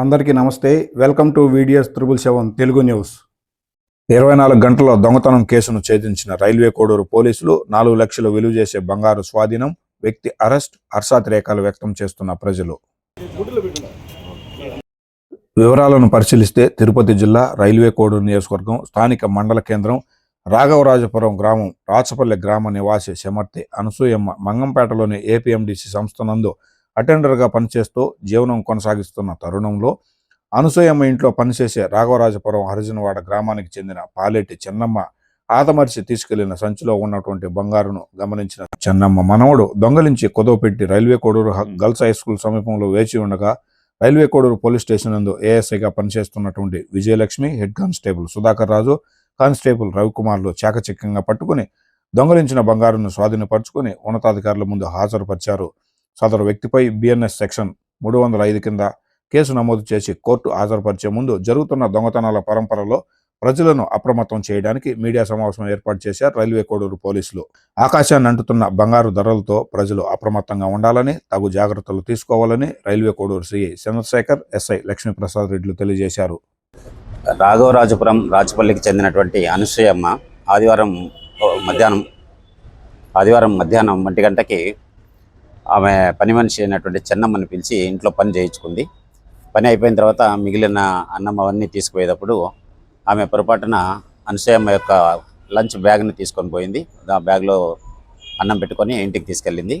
అందరికీ నమస్తే. Welcome to videos triple seven Telugu news. ఇరవై నాలుగు గంటల దొంగతనం కేసును ఛేదించిన రైల్వే కోడూరు పోలీసులు నాలుగు లక్షలు విలువ చేసే బంగారు స్వాధీనం వ్యక్తి అరెస్ట్ హర్షాతిరేకాలు వ్యక్తం చేస్తున్న ప్రజలు. వివరాలను పరిశీలిస్తే తిరుపతి జిల్లా రైల్వే కోడూరు నియోజకవర్గం స్థానిక మండల కేంద్రం రాఘవరాజపురం గ్రామం రాచపల్లె గ్రామ నివాసి శమర్తి అనసూయమ్మ మంగంపేటలోని ఏపీఎండిసి సంస్థ నందు అటెండర్గా పనిచేస్తూ జీవనం కొనసాగిస్తున్న తరుణంలో అనసూయమ్మ ఇంట్లో పనిచేసే రాఘవరాజపురం హరిజనవాడ గ్రామానికి చెందిన పాలెట్టి చెన్నమ్మ ఆతమరిచి తీసుకెళ్ళిన సంచిలో ఉన్నటువంటి బంగారును గమనించిన చెన్నమ్మ మనవడు దొంగలించి కుదవపెట్టి railway Koduru girls high school సమీపంలో వేచి ఉండగా రైల్వే కోడూరు పోలీస్ స్టేషన్ నందు ఏఎస్ఐగా పనిచేస్తున్నటువంటి Vijayalakshmi head constable Sudhakar Raju constable రవికుమార్లు చాకచక్యంగా పట్టుకుని దొంగలించిన బంగారును స్వాధీనపరుచుకుని ఉన్నతాధికారుల ముందు హాజరుపరిచారు. సదరు వ్యక్తిపై బిఎన్ఎస్ సెక్షన్ మూడు వందల ఐదు కింద కేసు నమోదు చేసి కోర్టు హాజరుపరిచే ముందు జరుగుతున్న దొంగతనాల పరంపరలో ప్రజలను అప్రమత్తం చేయడానికి మీడియా సమావేశం ఏర్పాటు చేశారు రైల్వే కోడూరు పోలీసులు. ఆకాశాన్ని అంటుతున్న బంగారు ధరలతో ప్రజలు అప్రమత్తంగా ఉండాలని తగు జాగ్రత్తలు తీసుకోవాలని railway Koduru CI Chandrasekhar SI Lakshmiprasad రెడ్డిలు తెలియజేశారు. రాఘవరాజపురం రాజపల్లికి చెందినటువంటి అనసూయమ్మ ఆదివారం మధ్యాహ్నం ఆదివారం మధ్యాహ్నం ఒంటి గంటకి ఆమె పని మనిషి అయినటువంటి చెన్నమ్మని పిలిచి ఇంట్లో పని చేయించుకుంది. పని అయిపోయిన తర్వాత మిగిలిన అన్నం అవన్నీ తీసుకుపోయేటప్పుడు ఆమె పొరపాటున అనసూయమ్మ యొక్క లంచ్ బ్యాగ్ని తీసుకొని పోయింది. ఆ బ్యాగ్లో అన్నం పెట్టుకొని ఇంటికి తీసుకెళ్ళింది.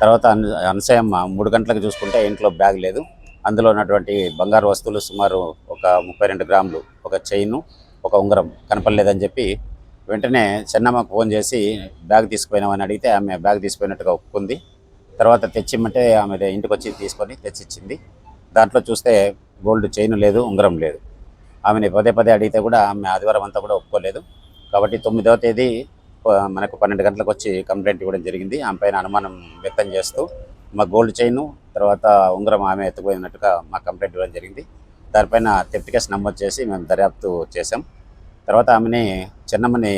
తర్వాత అన్ అనసూయమ్మ మూడు గంటలకు చూసుకుంటే ఇంట్లో బ్యాగ్ లేదు. అందులో ఉన్నటువంటి బంగారు వస్తువులు సుమారు ఒక ముప్పై రెండు గ్రాములు ఒక చైను ఒక ఉంగరం కనపడలేదని చెప్పి వెంటనే చెన్నమ్మకు ఫోన్ చేసి బ్యాగ్ తీసుకుపోయినామని అడిగితే ఆమె బ్యాగ్ తీసుకుపోయినట్టుగా ఒప్పుకుంది. తర్వాత తెచ్చిమ్మంటే ఆమె ఇంటికి వచ్చి తీసుకొని తెచ్చిచ్చింది. దాంట్లో చూస్తే గోల్డ్ చైన్ లేదు ఉంగరం లేదు. ఆమెని పదే పదే అడిగితే కూడా ఆమె ఆదివారం అంతా కూడా ఒప్పుకోలేదు. కాబట్టి తొమ్మిదవ తేదీ మనకు పన్నెండు గంటలకు వచ్చి కంప్లైంట్ ఇవ్వడం జరిగింది. ఆమె పైన అనుమానం వ్యక్తం చేస్తూ మా గోల్డ్ చైన్ తర్వాత ఉంగరం ఆమె ఎత్తుకుపోయినట్టుగా మా కంప్లైంట్ ఇవ్వడం జరిగింది. దానిపైన థెఫ్ట్ కేసు నమోదు చేసి మేము దర్యాప్తు చేసాం తర్వాత ఆమెని చిన్నమ్మని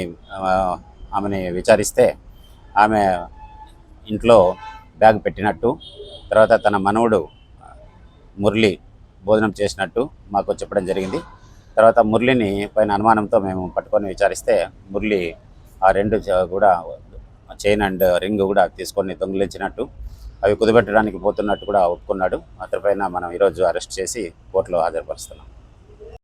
ఆమెని విచారిస్తే ఆమె ఇంట్లో బ్యాగ్ పెట్టినట్టు తర్వాత తన మనవడు మురళి భోజనం చేసినట్టు మాకు చెప్పడం జరిగింది. తర్వాత మురళిని పైన అనుమానంతో మేము పట్టుకొని విచారిస్తే మురళి ఆ రెండు కూడా చైన్ అండ్ రింగ్ కూడా తీసుకొని దొంగిలించినట్టు అవి కుదబెట్టడానికి పోతున్నట్టు కూడా ఒప్పుకున్నాడు. అతనిపైన మనం ఈరోజు అరెస్ట్ చేసి కోర్టులో హాజరుపరుస్తున్నాం.